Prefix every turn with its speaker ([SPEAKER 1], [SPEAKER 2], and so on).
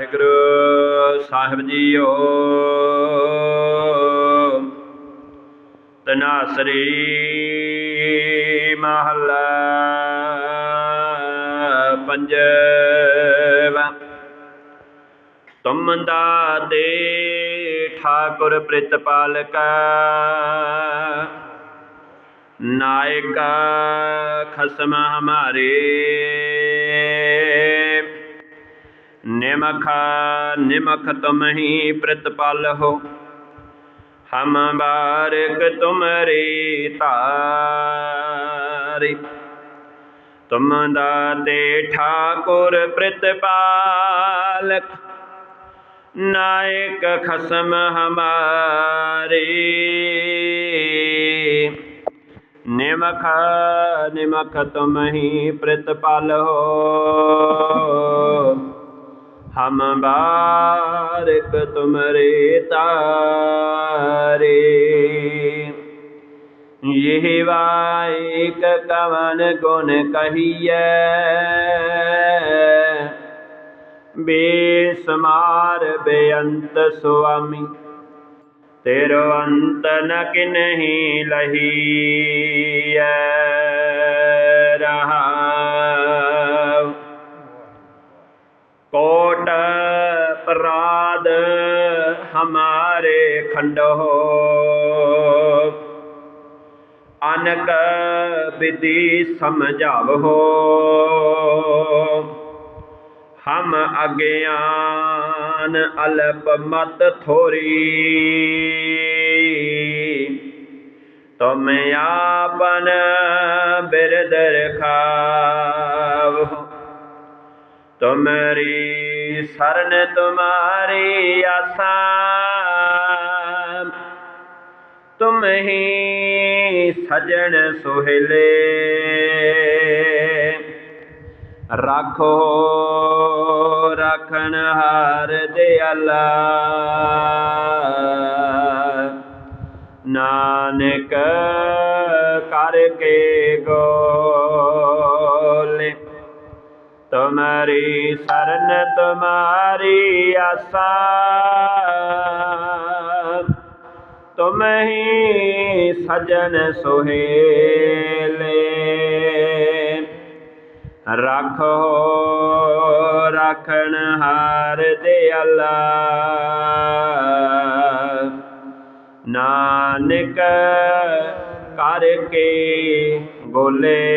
[SPEAKER 1] ਵਾਹਿਗੁਰੂ ਸਾਹਿਬ JIO. ਤਨਾਸਰੀ ਮਹੱਲਾ ਪੰਜਵਾ। ਤੁਮ ਦਾਤੇ ਠਾਕੁਰ ਪ੍ਰਿਤਪਾਲਕ ਨਾਇਕ ਖਸਮ ਹਮਾਰੇ। ਨਿਮਖਾ, ਨਿਮਖ ਤੁਮਹੀ ਪ੍ਰਤਪਲ ਹੋ। ਹਮ ਬਾਰਕ ਤੁਮਰੀ ਤਾਰੀ ਤੁਮ ਦਾਤੇ ਠਾਕੁਰ ਪ੍ਰਤਪਾਲਕ ਨਾਇਕ ਖਸਮ ਹਮਾਰੇ। ਨਿਮਖ ਨਿਮਖ ਤੁਮਹੀ ਤੁਮ ਹੋ। हम बारक तुमरे तारे। यही वाइक कवन गुण कहिए बेसमार बेअंत स्वामी तेरो अंत न कि नहीं लही रहा। को ਕੋਟ ਅਪਰਾਧ ਹਮਾਰੇ ਖੰਡੋ। ਅਨਕ ਵਿਧੀ ਸਮਝਾਵੋ। ਹਮ ਅਗਿਆਨ ਅਲਪ ਮਤ ਥੋਰੀ। ਤੁਮ ਆਪਨ ਬਿਰਦ ਰਖਾਵੋ। ਤੁਮਰੀ ਸਰਨ ਤੁਮਾਰੀ ਆਸਾ। ਤੁਮ ਹੀ ਸਜਣ ਸੁਹਲੇ। ਰੱਖੋ, ਰਖਣ ਹਾਰ ਦੇ ਦਿਆਲਾ ਨਾਨਕ ਕਰਕੇ ਗੋ। ਤੁਮਰੀ ਸਰਨ ਤੁਮਾਰੀ ਆਸਾ। ਤੁਮ ਹੀ ਸਜਣ ਸੁਹੇਲੇ। ਰਾਖੋ, ਰਖਣ ਹਾਰ ਦਿਆਲਾ ਨਾਨਕ ਕਰਕੇ ਬੋਲੇ।